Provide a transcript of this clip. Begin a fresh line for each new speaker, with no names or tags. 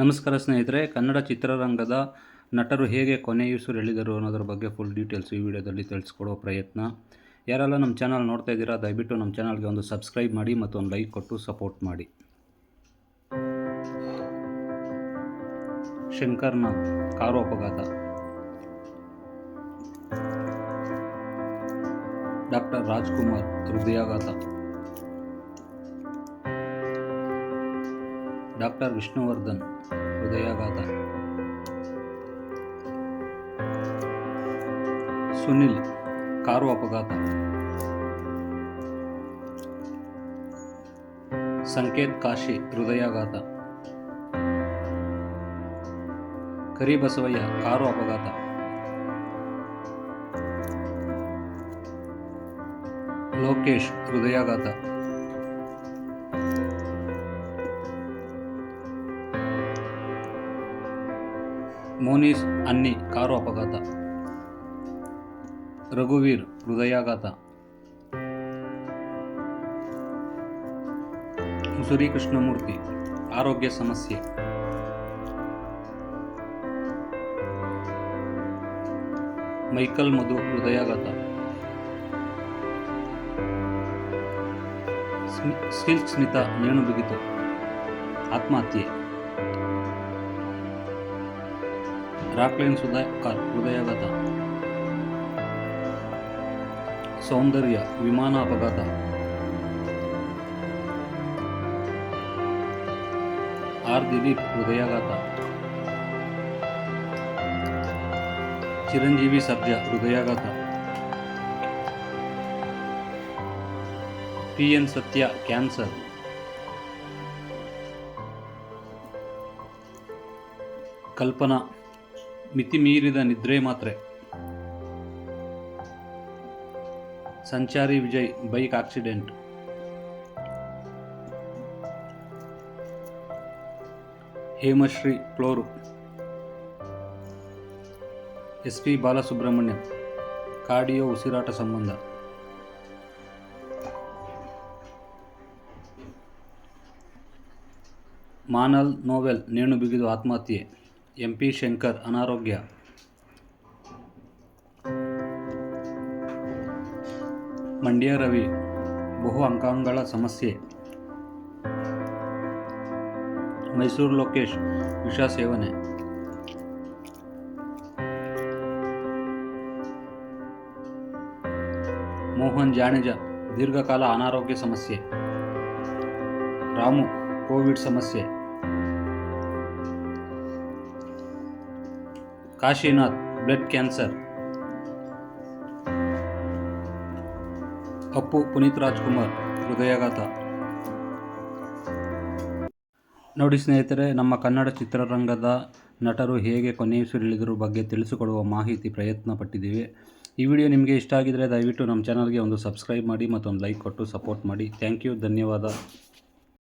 ನಮಸ್ಕಾರ ಸ್ನೇಹಿತರೆ, ಕನ್ನಡ ಚಿತ್ರರಂಗದ ನಟರು ಹೇಗೆ ಕೊನೆಯುಸಿರೆಳೆದರು ಅನ್ನೋದ್ರ ಬಗ್ಗೆ ಫುಲ್ ಡೀಟೇಲ್ಸ್ ಈ ವಿಡಿಯೋದಲ್ಲಿ ತಿಳಿಸ್ಕೊಡೋ ಪ್ರಯತ್ನ. ಯಾರೆಲ್ಲ ನಮ್ಮ ಚಾನಲ್ ನೋಡ್ತಾ ಇದ್ದೀರಾ, ದಯವಿಟ್ಟು ನಮ್ಮ ಚಾನಲ್ಗೆ ಒಂದು ಸಬ್ಸ್ಕ್ರೈಬ್ ಮಾಡಿ ಮತ್ತು ಒಂದು ಲೈಕ್ ಕೊಟ್ಟು ಸಪೋರ್ಟ್ ಮಾಡಿ. ಶಂಕರ್ನ ಕಾರು ಅಪಘಾತ. ಡಾಕ್ಟರ್ ರಾಜ್ಕುಮಾರ್ ಹೃದಯಾಘಾತ. ಡಾಕ್ಟರ್ ವಿಷ್ಣುವರ್ಧನ್ ಹೃದಯಾಘಾತ ಸುನಿಲ್ ಕಾರು ಅಪಘಾತ ಸಂಕೇತ್ ಕಾಶಿ ಹೃದಯಾಘಾತ ಕರಿಬಸವಯ್ಯ ಕಾರು ಅಪಘಾತ ಲೋಕೇಶ್ ಹೃದಯಾಘಾತ ಮೋನೀಸ್ ಅನ್ನಿ ಕಾರು ಅಪಘಾತ. ರಘುವೀರ್ ಹೃದಯಾಘಾತ. ಮುಸುರಿ ಕೃಷ್ಣಮೂರ್ತಿ ಆರೋಗ್ಯ ಸಮಸ್ಯೆ. ಮೈಕಲ್ ಮಧು ಹೃದಯಾಘಾತ. ಸಿಲ್ಕ್ ಸ್ಮಿತಾ ನೇಣು ಬಿಗಿತು ಆತ್ಮಹತ್ಯೆ. ರಾಕ್ಲೈನ್ ಸುಧಾಕರ್ ಹೃದಯಾಘಾತ ಸೌಂದರ್ಯ ವಿಮಾನ ಅಪಘಾತ ಆರ್ ದಿಲೀಪ್ ಹೃದಯಾಘಾತ ಚಿರಂಜೀವಿ ಸರ್ಜಾ ಹೃದಯಾಘಾತ P N Satya cancer Kalpana ಮಿತಿಮೀರಿದ ನಿದ್ರೆ ಮಾತ್ರೆ. Sanchari Vijay, bike accident. Hemashree floor S P Balasubrahmanya, cardio ಉಸಿರಾಟ ಸಂಬಂಧ. ಮಾನಲ್ ನೋವೆಲ್ ನೇಣು ಬಿಗಿದು ಆತ್ಮಹತ್ಯೆ. ಎಂ ಪಿ ಶಂಕರ್ ಅನಾರೋಗ್ಯ ಮಂಡ್ಯ ರವಿ ಬಹು ಅಂಗಾಂಗಳ ಸಮಸ್ಯೆ ಮೈಸೂರು ಲೋಕೇಶ್ ವಿಷ ಸೇವನೆ ಮೋಹನ್ ಜಾಣೇಜಾ ದೀರ್ಘಕಾಲ ಅನಾರೋಗ್ಯ ಸಮಸ್ಯೆ ರಾಮು ಕೋವಿಡ್ ಸಮಸ್ಯೆ ಕಾಶಿನಾಥ್, ಬ್ಲಡ್ ಕ್ಯಾನ್ಸರ್. ಅಪ್ಪು ಪುನೀತ್ ರಾಜ್ಕುಮಾರ್, ಹೃದಯಾಘಾತ. ನೋಡಿ ಸ್ನೇಹಿತರೆ, ನಮ್ಮ ಕನ್ನಡ ಚಿತ್ರರಂಗದ ನಟರು ಹೇಗೆ ಕೊನೆಯುಸಿರಿಳಿದರು ಬಗ್ಗೆ ತಿಳಿಸಿಕೊಡುವ ಮಾಹಿತಿ ಪ್ರಯತ್ನ ಪಟ್ಟಿದ್ದೀವಿ ಈ ವಿಡಿಯೋ ನಿಮಗೆ ಇಷ್ಟ ಆಗಿದರೆ ದಯವಿಟ್ಟು ನಮ್ಮ ಚಾನಲ್ಗೆ ಒಂದು ಸಬ್ಸ್ಕ್ರೈಬ್ ಮಾಡಿ ಮತ್ತೊಂದು ಲೈಕ್ ಕೊಟ್ಟು ಸಪೋರ್ಟ್ ಮಾಡಿ. ಥ್ಯಾಂಕ್ ಯು, ಧನ್ಯವಾದ.